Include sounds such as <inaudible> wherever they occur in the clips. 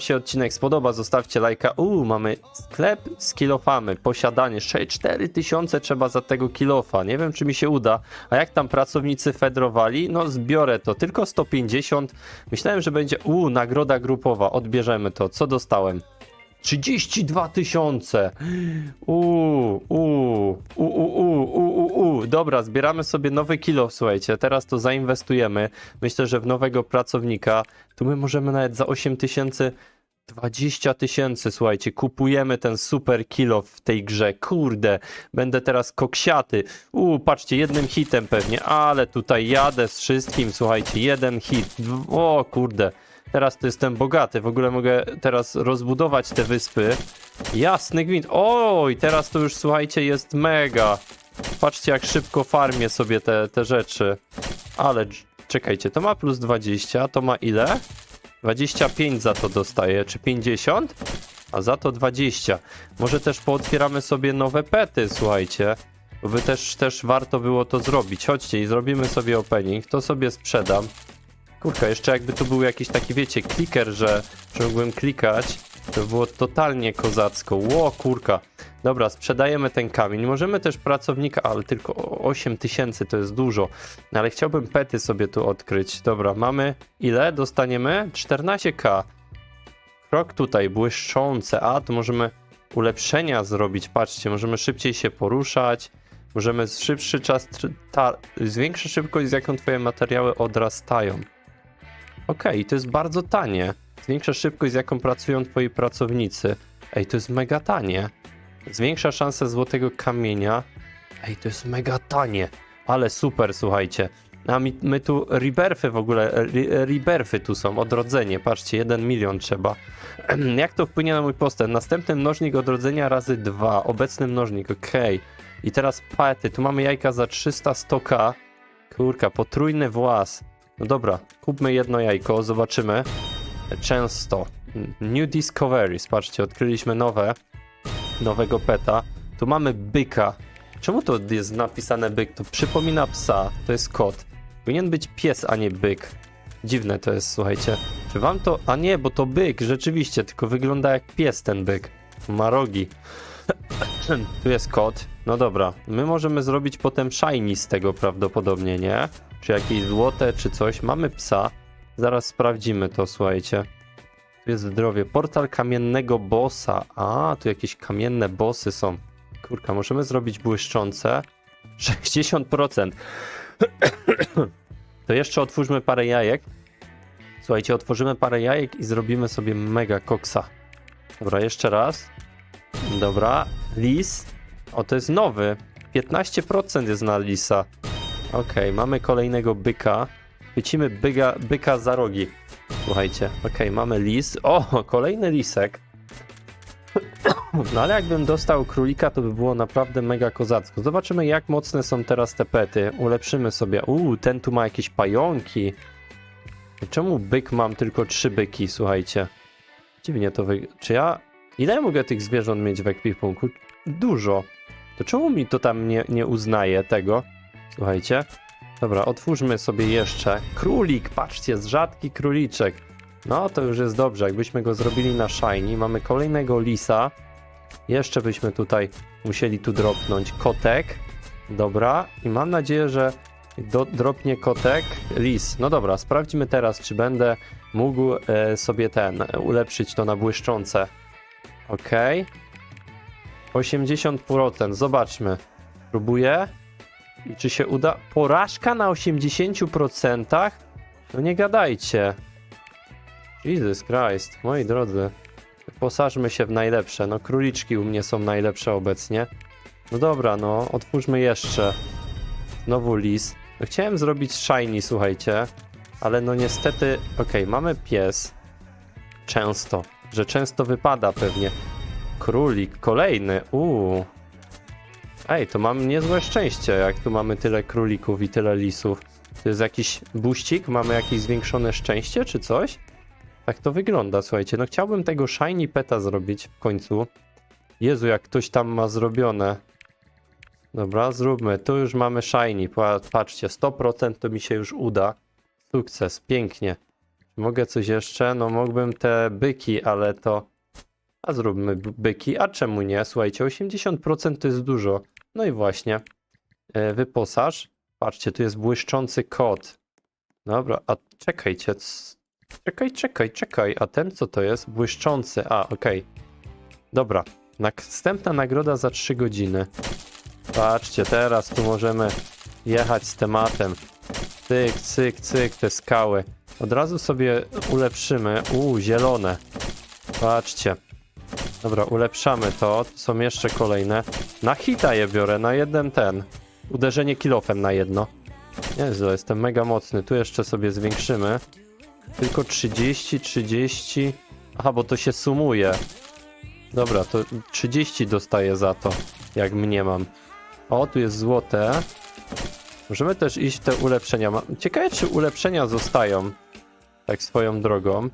się odcinek spodoba, zostawcie lajka. Uuu, mamy sklep z kilofamy, posiadanie. 4000 trzeba za tego kilofa. Nie wiem, czy mi się uda. A jak tam pracownicy fedrowali? No, zbiorę to. Tylko 150. Myślałem, że będzie. Uuu, nagroda grupowa. Odbierzemy to. Co dostałem? 32 tysiące. Uuu, uuu, uuu, uuu, uuu, Dobra, zbieramy sobie nowy kilo, słuchajcie. Teraz to zainwestujemy. Myślę, że w nowego pracownika. Tu my możemy nawet za 8 tysięcy 20 tysięcy, słuchajcie, kupujemy ten super kilo w tej grze. Kurde, będę teraz koksiaty. Uuu, patrzcie, jednym hitem pewnie, ale tutaj jadę z wszystkim, słuchajcie, jeden hit. O kurde, teraz to jestem bogaty. W ogóle mogę teraz rozbudować te wyspy. Jasny gwint. Oj, teraz to już, słuchajcie, jest mega. Patrzcie, jak szybko farmię sobie te, te rzeczy. Ale czekajcie, to ma plus 20, to ma ile? 25 za to dostaję, czy 50? A za to 20. Może też pootwieramy sobie nowe pety, słuchajcie. By też, też warto było to zrobić. Chodźcie i zrobimy sobie opening. To sobie sprzedam. Kurka, jeszcze jakby tu był jakiś taki, wiecie, kliker, że, że mógłbym klikać, to by było totalnie kozacko. Ło, kurka. Dobra, sprzedajemy ten kamień. Możemy też pracownika, ale tylko 8 tysięcy to jest dużo. Ale chciałbym pety sobie tu odkryć. Dobra, mamy ile? Dostaniemy 14k. Krok tutaj, błyszczące. A, to możemy ulepszenia zrobić. Patrzcie, możemy szybciej się poruszać. Możemy szybszy czas, ta, zwiększa szybkość, z jaką twoje materiały odrastają. Okej, to jest bardzo tanie. Zwiększa szybkość, z jaką pracują twoi pracownicy. Ej, to jest mega tanie. Zwiększa szansę złotego kamienia. Ej, to jest mega tanie. Ale super, słuchajcie. A my tu rebirthy w ogóle, rebirthy tu są, odrodzenie. Patrzcie, 1 milion trzeba. <clears throat> Jak to wpłynie na mój postęp? Następny mnożnik odrodzenia razy 2. Obecny mnożnik, okej. I teraz pety. Tu mamy jajka za 300 100k. Kurka, potrójny włas. No dobra, kupmy jedno jajko, zobaczymy. Często. New Discoveries, patrzcie, odkryliśmy nowe. Nowego peta. Tu mamy byka. Czemu to jest napisane byk? To przypomina psa, to jest kot. Powinien być pies, a nie byk. Dziwne to jest, słuchajcie. Czy wam to... A nie, bo to byk, rzeczywiście, tylko wygląda jak pies ten byk. Ma rogi. tu jest kot. No dobra, my możemy zrobić potem shiny z tego prawdopodobnie, nie? Czy jakieś złote, czy coś. Mamy psa. Zaraz sprawdzimy to, słuchajcie. Tu jest zdrowie. Portal kamiennego bossa. A, tu jakieś kamienne bossy są. Kurka, możemy zrobić błyszczące. <laughs> 60%. <clears throat> to jeszcze otwórzmy parę jajek. Słuchajcie, otworzymy parę jajek i zrobimy sobie mega koksa. Dobra, jeszcze raz. Dobra, lis. O, to jest nowy. 15% jest na lisa. Okej, mamy kolejnego byka. Chwycimy byka, byka za rogi. Słuchajcie, okej, mamy lis. O, kolejny lisek. No ale jakbym dostał królika, to by było naprawdę mega kozacko. Zobaczymy, jak mocne są teraz te pety. Ulepszymy sobie. Uuu, ten tu ma jakieś pająki. Czemu byk mam tylko trzy byki, słuchajcie? Dziwnie to wy... Czy ja... Ile mogę tych zwierząt mieć w ekwipunku? Dużo. To czemu mi to tam nie, nie uznaje tego? Słuchajcie. Dobra, otwórzmy sobie jeszcze. Królik, patrzcie, z rzadki króliczek. No, to już jest dobrze. Jakbyśmy go zrobili na shiny. Mamy kolejnego lisa. Jeszcze byśmy tutaj musieli tu dropnąć kotek. Dobra. I mam nadzieję, że do, dropnie kotek. Lis. No dobra, sprawdźmy teraz, czy będę mógł e, sobie ten, e, ulepszyć to na błyszczące. Okej. 80%. Zobaczmy. Próbuję. I czy się uda? Porażka na 80%? No nie gadajcie. Jesus Christ, moi drodzy. Posażmy się w najlepsze. No króliczki u mnie są najlepsze obecnie. No dobra, no otwórzmy jeszcze. Znowu lis. No, chciałem zrobić shiny, słuchajcie. Ale no niestety... Okej, mamy pies. Często. Że często wypada pewnie. Królik, kolejny. Uuu. Ej, to mam niezłe szczęście, jak tu mamy tyle królików i tyle lisów. To jest jakiś buścik? Mamy jakieś zwiększone szczęście, czy coś? Tak to wygląda, słuchajcie. No chciałbym tego shiny peta zrobić w końcu. Jezu, jak ktoś tam ma zrobione. Dobra, zróbmy. Tu już mamy shiny. Pa- Patrzcie, 100% to mi się już uda. Sukces, pięknie. Mogę coś jeszcze? No mógłbym te byki, ale to... A zróbmy byki, a czemu nie? Słuchajcie, 80% to jest dużo. No i właśnie. E, wyposaż. Patrzcie, tu jest błyszczący kot. Dobra, a czekajcie. Czekaj, czekaj, czekaj. A ten co to jest? Błyszczący. A, okej. Dobra. Następna nagroda za 3 godziny. Patrzcie, teraz tu możemy jechać z tematem. Cyk, cyk, cyk, te skały. Od razu sobie ulepszymy. Uuu, zielone. Patrzcie. Dobra, ulepszamy to. Są jeszcze kolejne. Na hita je biorę, na jeden ten. Uderzenie kilofem na jedno. Jezu, jestem mega mocny. Tu jeszcze sobie zwiększymy. Tylko 30, 30. Aha, bo to się sumuje. Dobra, to 30 dostaję za to, jak mnie mam. O, tu jest złote. Możemy też iść w te ulepszenia. Ciekawe, czy ulepszenia zostają. Tak swoją drogą.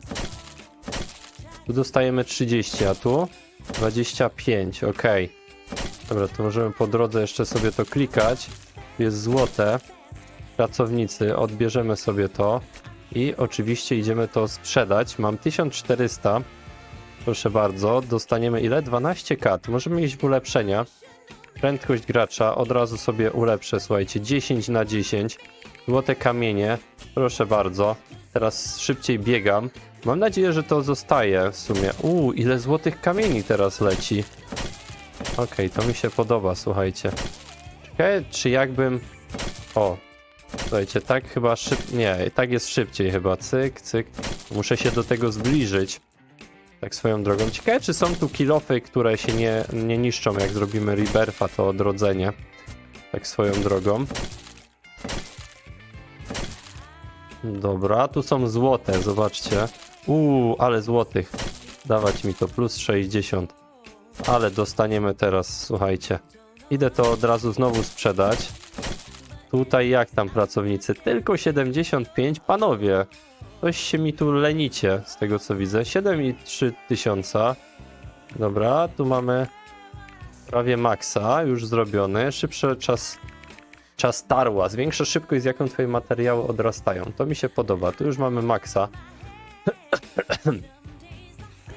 Tu dostajemy 30, a tu 25, ok. Dobra, to możemy po drodze jeszcze sobie to klikać. Jest złote. Pracownicy, odbierzemy sobie to. I oczywiście idziemy to sprzedać. Mam 1400. Proszę bardzo, dostaniemy ile? 12k. To możemy iść w ulepszenia. Prędkość gracza od razu sobie ulepszę, słuchajcie, 10 na 10. Złote kamienie, proszę bardzo. Teraz szybciej biegam. Mam nadzieję, że to zostaje w sumie. Uuu, ile złotych kamieni teraz leci. Okej, to mi się podoba, słuchajcie. Czekaj, czy jakbym... O, słuchajcie, tak chyba szyb... Nie, tak jest szybciej chyba. Cyk, cyk. Muszę się do tego zbliżyć. Tak swoją drogą. Ciekawe, czy są tu kilofy, które się nie, nie niszczą, jak zrobimy rebirfa, to odrodzenie. Tak swoją drogą. Dobra, tu są złote, zobaczcie. Uuu, ale złotych. Dawać mi to plus 60. Ale dostaniemy teraz, słuchajcie. Idę to od razu znowu sprzedać. Tutaj jak tam pracownicy? Tylko 75. Panowie, coś się mi tu lenicie, z tego co widzę. 7,3 tysiąca. Dobra, tu mamy prawie maksa już zrobiony. Szybszy czas, czas tarła. Zwiększa szybkość, z jaką twoje materiały odrastają. To mi się podoba. Tu już mamy maksa.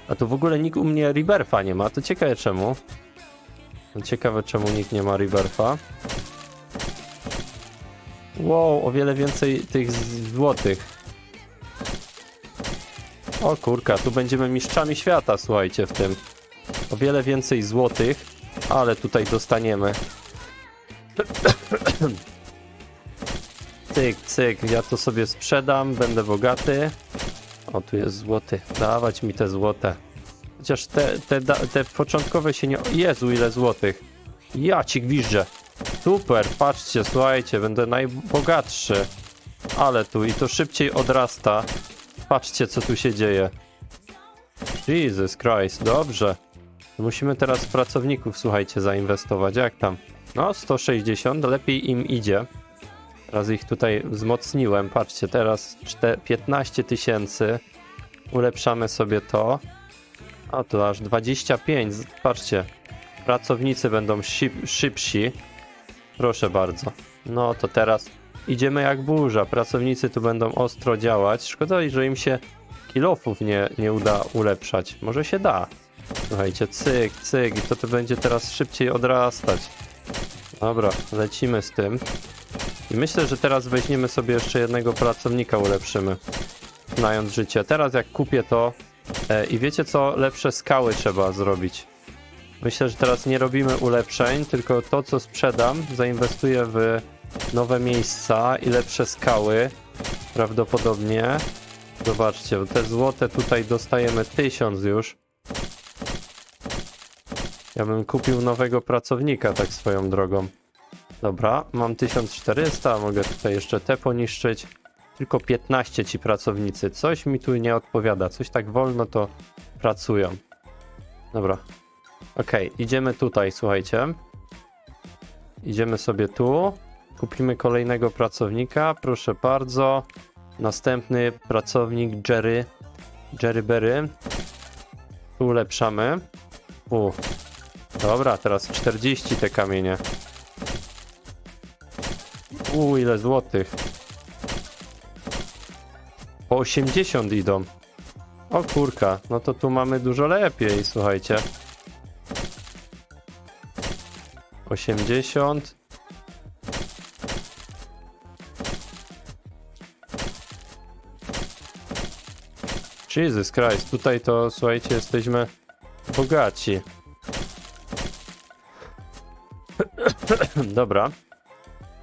A tu w ogóle nikt u mnie Rebirfa nie ma. To ciekawe czemu. Ciekawe czemu nikt nie ma Rebirfa. Wow, o wiele więcej tych złotych. O kurka, tu będziemy mistrzami świata, słuchajcie, w tym. O wiele więcej złotych, ale tutaj dostaniemy. <coughs> Cyk, cyk, ja to sobie sprzedam, będę bogaty. O, tu jest złoty. Dawać mi te złote. Chociaż te, te, te początkowe się nie... Jezu, ile złotych. Ja ci gwiżdżę. Super, patrzcie, słuchajcie, będę najbogatszy. Ale tu i to szybciej odrasta. Patrzcie, co tu się dzieje. Jesus Christ, dobrze. Musimy teraz pracowników, słuchajcie, zainwestować. Jak tam? No, 160, lepiej im idzie. Teraz ich tutaj wzmocniłem. Patrzcie, teraz czte- 15 tysięcy. Ulepszamy sobie to. A tu aż 25. Z- Patrzcie, pracownicy będą szyb- szybsi. Proszę bardzo. No to teraz idziemy jak burza. Pracownicy tu będą ostro działać. Szkoda, że im się kilofów nie, nie uda ulepszać. Może się da. Słuchajcie, cyk, cyk. I to to będzie teraz szybciej odrastać. Dobra, lecimy z tym. I myślę, że teraz weźmiemy sobie jeszcze jednego pracownika, ulepszymy. Znając życie. Teraz jak kupię to e, i wiecie co, lepsze skały trzeba zrobić. Myślę, że teraz nie robimy ulepszeń, tylko to co sprzedam zainwestuję w nowe miejsca i lepsze skały. Prawdopodobnie. Zobaczcie, te złote tutaj dostajemy 1000 już. Ja bym kupił nowego pracownika tak swoją drogą. Dobra, mam 1400, mogę tutaj jeszcze te poniszczyć. Tylko 15 ci pracownicy. Coś mi tu nie odpowiada. Coś tak wolno to pracują. Dobra. Okej, idziemy tutaj, słuchajcie. Idziemy sobie tu. Kupimy kolejnego pracownika, proszę bardzo. Następny pracownik Jerry. Jerry Berry. Tu ulepszamy. U. Dobra, teraz 40 te kamienie. U, ile złotych. Po, 80 idą. O kurka, no to tu mamy dużo lepiej, słuchajcie. 80. Jesus Christ, tutaj to słuchajcie, jesteśmy bogaci. <clears throat> Dobra.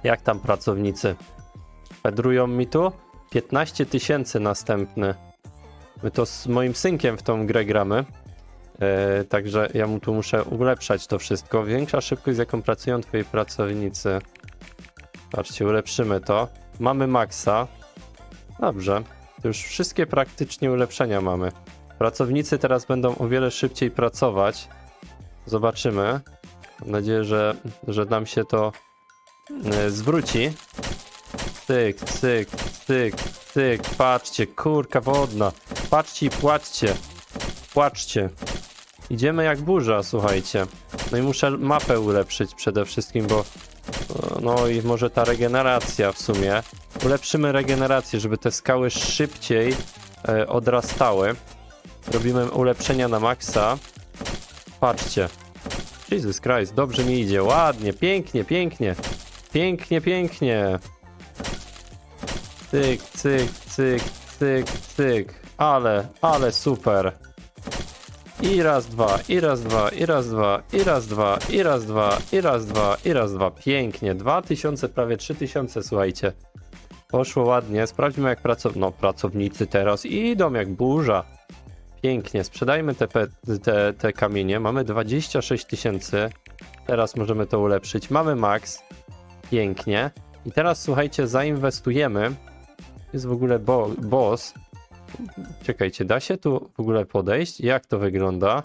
Jak tam pracownicy? Pedrują mi tu? 15 tysięcy następny. My to z moim synkiem w tą grę gramy. E, także ja mu tu muszę ulepszać to wszystko. Większa szybkość, z jaką pracują twoi pracownicy. Patrzcie, ulepszymy to. Mamy maksa. Dobrze. To już wszystkie praktycznie ulepszenia mamy. Pracownicy teraz będą o wiele szybciej pracować. Zobaczymy. Mam nadzieję, że, że nam się to zwróci. Cyk, cyk, cyk, cyk. Patrzcie, kurka wodna. Patrzcie i płaczcie. Płaczcie. Idziemy jak burza, słuchajcie. No i muszę mapę ulepszyć przede wszystkim, bo no i może ta regeneracja w sumie. Ulepszymy regenerację, żeby te skały szybciej e, odrastały. Robimy ulepszenia na maksa. Patrzcie. Jesus Christ, dobrze mi idzie. Ładnie, pięknie, pięknie. Pięknie, pięknie. Cyk, cyk, cyk, cyk, cyk. Ale, ale super. I raz, dwa, i raz, dwa, i raz, dwa, i raz, dwa, i raz, dwa, i raz, dwa, i raz, dwa. Pięknie. Dwa tysiące, prawie trzy tysiące, słuchajcie. Poszło ładnie. Sprawdźmy jak pracow... no, pracownicy teraz idą jak burza. Pięknie. Sprzedajmy te, te, te kamienie. Mamy 26 tysięcy. Teraz możemy to ulepszyć. Mamy max. Pięknie. I teraz słuchajcie, zainwestujemy. Jest w ogóle bo boss. Czekajcie, da się tu w ogóle podejść? Jak to wygląda?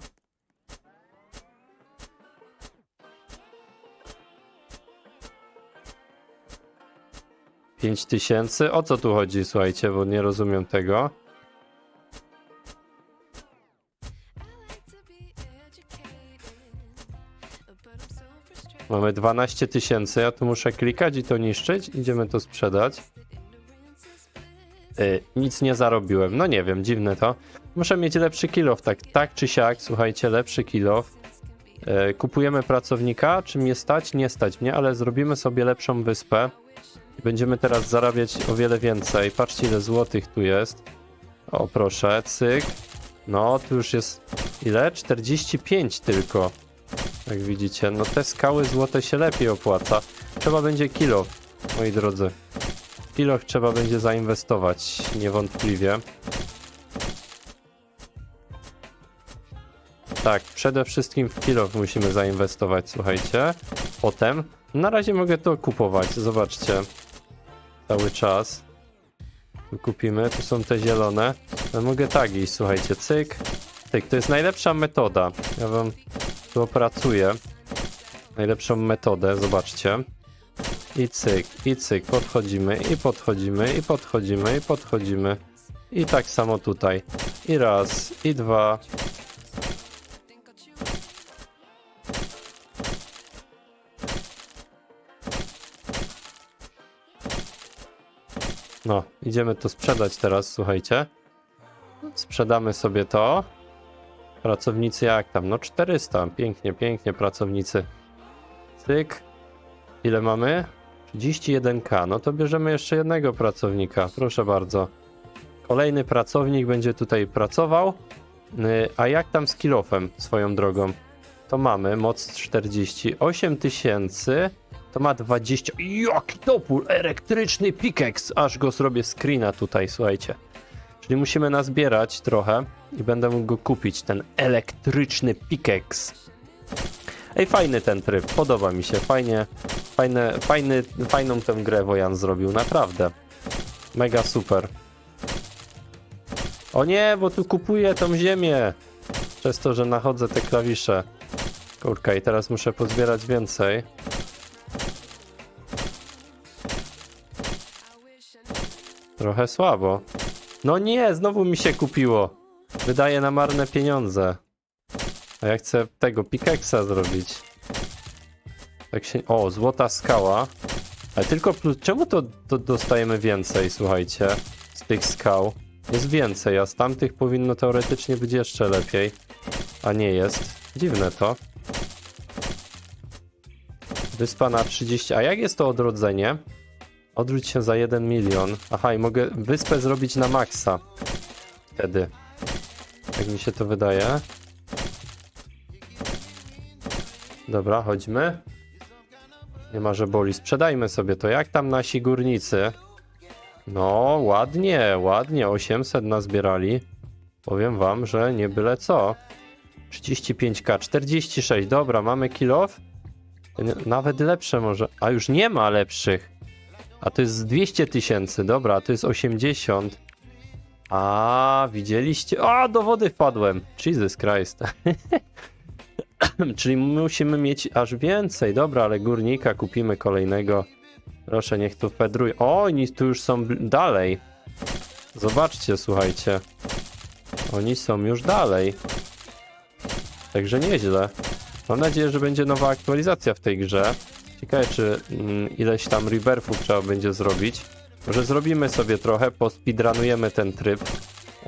Pięć tysięcy? O co tu chodzi, słuchajcie, bo nie rozumiem tego. Mamy 12 tysięcy, ja tu muszę klikać i to niszczyć. Idziemy to sprzedać. Y, nic nie zarobiłem. No nie wiem, dziwne to. Muszę mieć lepszy kilof, tak, tak czy siak, słuchajcie, lepszy kilof. Y, kupujemy pracownika, czy mnie stać? Nie stać mnie, ale zrobimy sobie lepszą wyspę. Będziemy teraz zarabiać o wiele więcej. Patrzcie ile złotych tu jest. O proszę, cyk. No, tu już jest ile? 45 tylko. Jak widzicie, no te skały złote się lepiej opłaca. Trzeba będzie kilo, moi drodzy. W kiloch trzeba będzie zainwestować, niewątpliwie. Tak, przede wszystkim w kiloch musimy zainwestować, słuchajcie. Potem, na razie mogę to kupować, zobaczcie. Cały czas. Tu kupimy, tu są te zielone. No mogę tak iść, słuchajcie, cyk. Cyk, to jest najlepsza metoda. Ja wam tu opracuję. Najlepszą metodę, zobaczcie. I cyk, i cyk, podchodzimy, i podchodzimy, i podchodzimy, i podchodzimy. I tak samo tutaj. I raz, i dwa. No, idziemy to sprzedać teraz, słuchajcie. Sprzedamy sobie to. Pracownicy jak tam? No 400. Pięknie, pięknie, pracownicy. Cyk. Ile mamy? 31k. No to bierzemy jeszcze jednego pracownika. Proszę bardzo. Kolejny pracownik będzie tutaj pracował. Yy, A jak tam z kilofem swoją drogą? To mamy moc 48 tysięcy. To ma 20. Jaki topór! Elektryczny pickaxe! Aż go zrobię screena tutaj, słuchajcie. Czyli musimy nazbierać trochę i będę mógł go kupić, ten elektryczny pickaxe. Ej, fajny ten tryb, podoba mi się, fajnie, fajne, fajny, fajną tę grę Wojan zrobił, naprawdę. Mega super. O nie, bo tu kupuję tą ziemię. Przez to, że nachodzę te klawisze. Kurka, i teraz muszę pozbierać więcej. Trochę słabo. No nie, znowu mi się kupiło. Wydaje na marne pieniądze. A ja chcę tego pickaxa zrobić. Tak się... O, złota skała. Ale tylko plus... Czemu to, to dostajemy więcej, słuchajcie? Z tych skał. Jest więcej, a z tamtych powinno teoretycznie być jeszcze lepiej. A nie jest. Dziwne to. Wyspa na 30. A jak jest to odrodzenie? Odrzuć się za 1 milion. Aha, i mogę wyspę zrobić na maksa. Wtedy. Jak mi się to wydaje. Dobra, chodźmy. Nie ma, że boli. Sprzedajmy sobie to. Jak tam nasi górnicy? No, ładnie, ładnie. 800 nazbierali. Powiem wam, że nie byle co. 35k, 46. Dobra, mamy kilof. Nawet lepsze może. A już nie ma lepszych. A to jest 200 tysięcy. Dobra, a to jest 80. A, widzieliście? O, do wody wpadłem. Jesus Christ. <laughs> Czyli musimy mieć aż więcej. Dobra, ale górnika kupimy kolejnego. Proszę, niech tu fedruje. O, oni tu już są dalej. Zobaczcie, słuchajcie. Oni są już dalej. Także nieźle. Mam nadzieję, że będzie nowa aktualizacja w tej grze. Ciekawe, czy mm, ileś tam rebirthów trzeba będzie zrobić. Może zrobimy sobie trochę, pospeedrunujemy ten tryb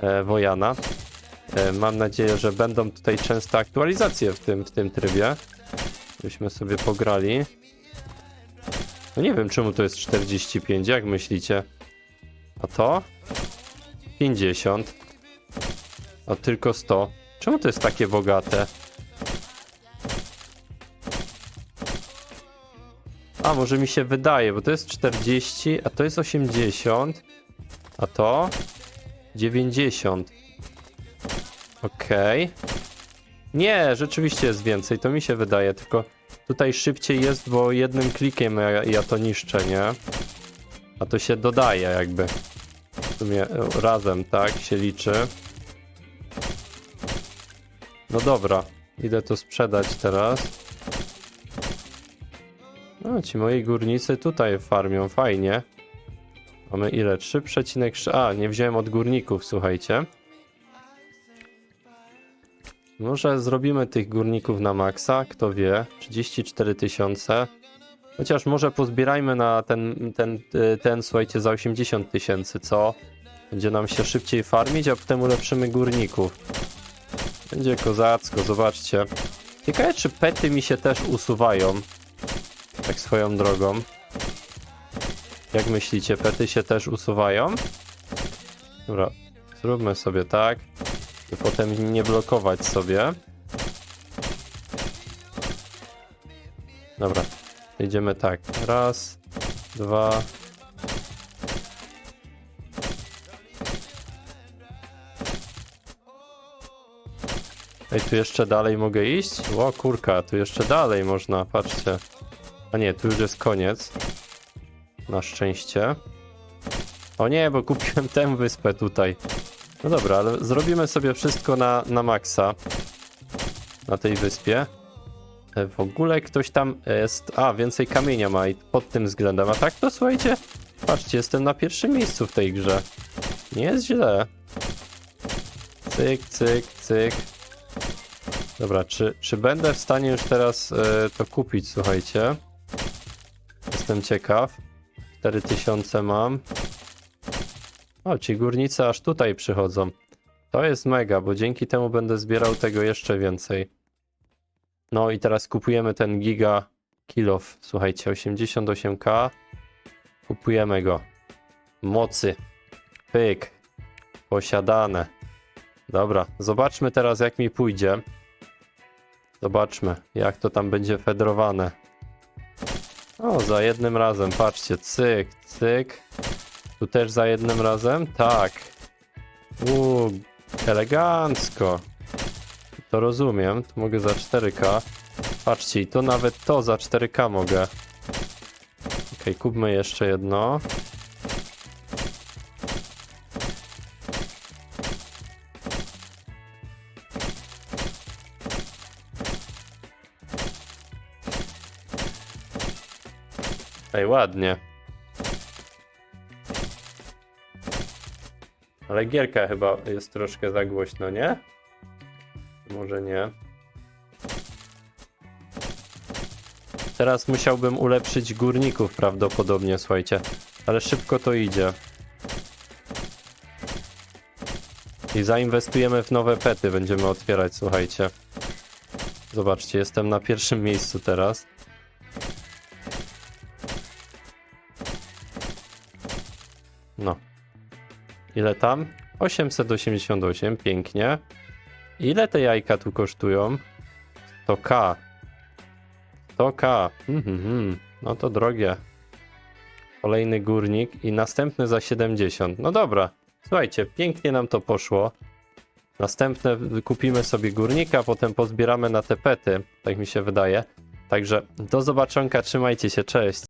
e, Wojana. E, mam nadzieję, że będą tutaj częste aktualizacje w tym, w tym trybie. Byśmy sobie pograli. No nie wiem, czemu to jest 45, jak myślicie? A to? 50. A tylko 100. Czemu to jest takie bogate? Może mi się wydaje, bo to jest 40, a to jest 80, a to 90. Okej. Nie, rzeczywiście jest więcej, to mi się wydaje, tylko tutaj szybciej jest, bo jednym klikiem ja, ja to niszczę, nie? A to się dodaje jakby. W sumie e, razem, tak, się liczy. No dobra, idę to sprzedać teraz. No, ci moi górnicy tutaj farmią, fajnie. Mamy ile? 3,6. A, nie wziąłem od górników, słuchajcie. Może zrobimy tych górników na maksa, kto wie. 34 tysiące. Chociaż może pozbierajmy na ten, ten, y, ten, słuchajcie, za 80 tysięcy, co? Będzie nam się szybciej farmić, a potem ulepszymy górników. Będzie kozacko, zobaczcie. Ciekawe, czy pety mi się też usuwają. Tak swoją drogą. Jak myślicie, pety się też usuwają? Dobra, zróbmy sobie tak. By potem nie blokować sobie. Dobra, idziemy tak. Raz, dwa. Ej, tu jeszcze dalej mogę iść? O kurka, tu jeszcze dalej można, patrzcie. A nie, tu już jest koniec. Na szczęście. O nie, bo kupiłem tę wyspę tutaj. No dobra, ale zrobimy sobie wszystko na, na maksa. Na tej wyspie. E, W ogóle ktoś tam jest... A, więcej kamienia ma i pod tym względem. A tak to słuchajcie, patrzcie, jestem na pierwszym miejscu w tej grze. Nie jest źle. Cyk, cyk, cyk. Dobra, czy, czy będę w stanie już teraz e, to kupić, słuchajcie? Jestem ciekaw. 4000 mam. O, ci górnicy aż tutaj przychodzą. To jest mega, bo dzięki temu będę zbierał tego jeszcze więcej. No i teraz kupujemy ten giga kilof. Słuchajcie, 88k. Kupujemy go. Mocy. Pyk. Posiadane. Dobra, zobaczmy teraz jak mi pójdzie. Zobaczmy, jak to tam będzie fedrowane. O, za jednym razem, patrzcie, cyk, cyk. Tu też za jednym razem? Tak. Uuu, elegancko. To rozumiem, tu mogę za 4K. Patrzcie, i to nawet to za 4K mogę. Ok, kupmy jeszcze jedno. Ej, ładnie. Ale gierka chyba jest troszkę za głośno, nie? Może nie. Teraz musiałbym ulepszyć górników prawdopodobnie, słuchajcie. Ale szybko to idzie. I zainwestujemy w nowe pety, będziemy otwierać, słuchajcie. Zobaczcie, jestem na pierwszym miejscu teraz. Ile tam? 888, pięknie. Ile te jajka tu kosztują? To K. To K. Mhm, mhm. No to drogie. Kolejny górnik i następny za 70. No dobra. Słuchajcie, pięknie nam to poszło. Następne kupimy sobie górnika, potem pozbieramy na te pety, tak mi się wydaje. Także do zobaczonka, trzymajcie się, cześć.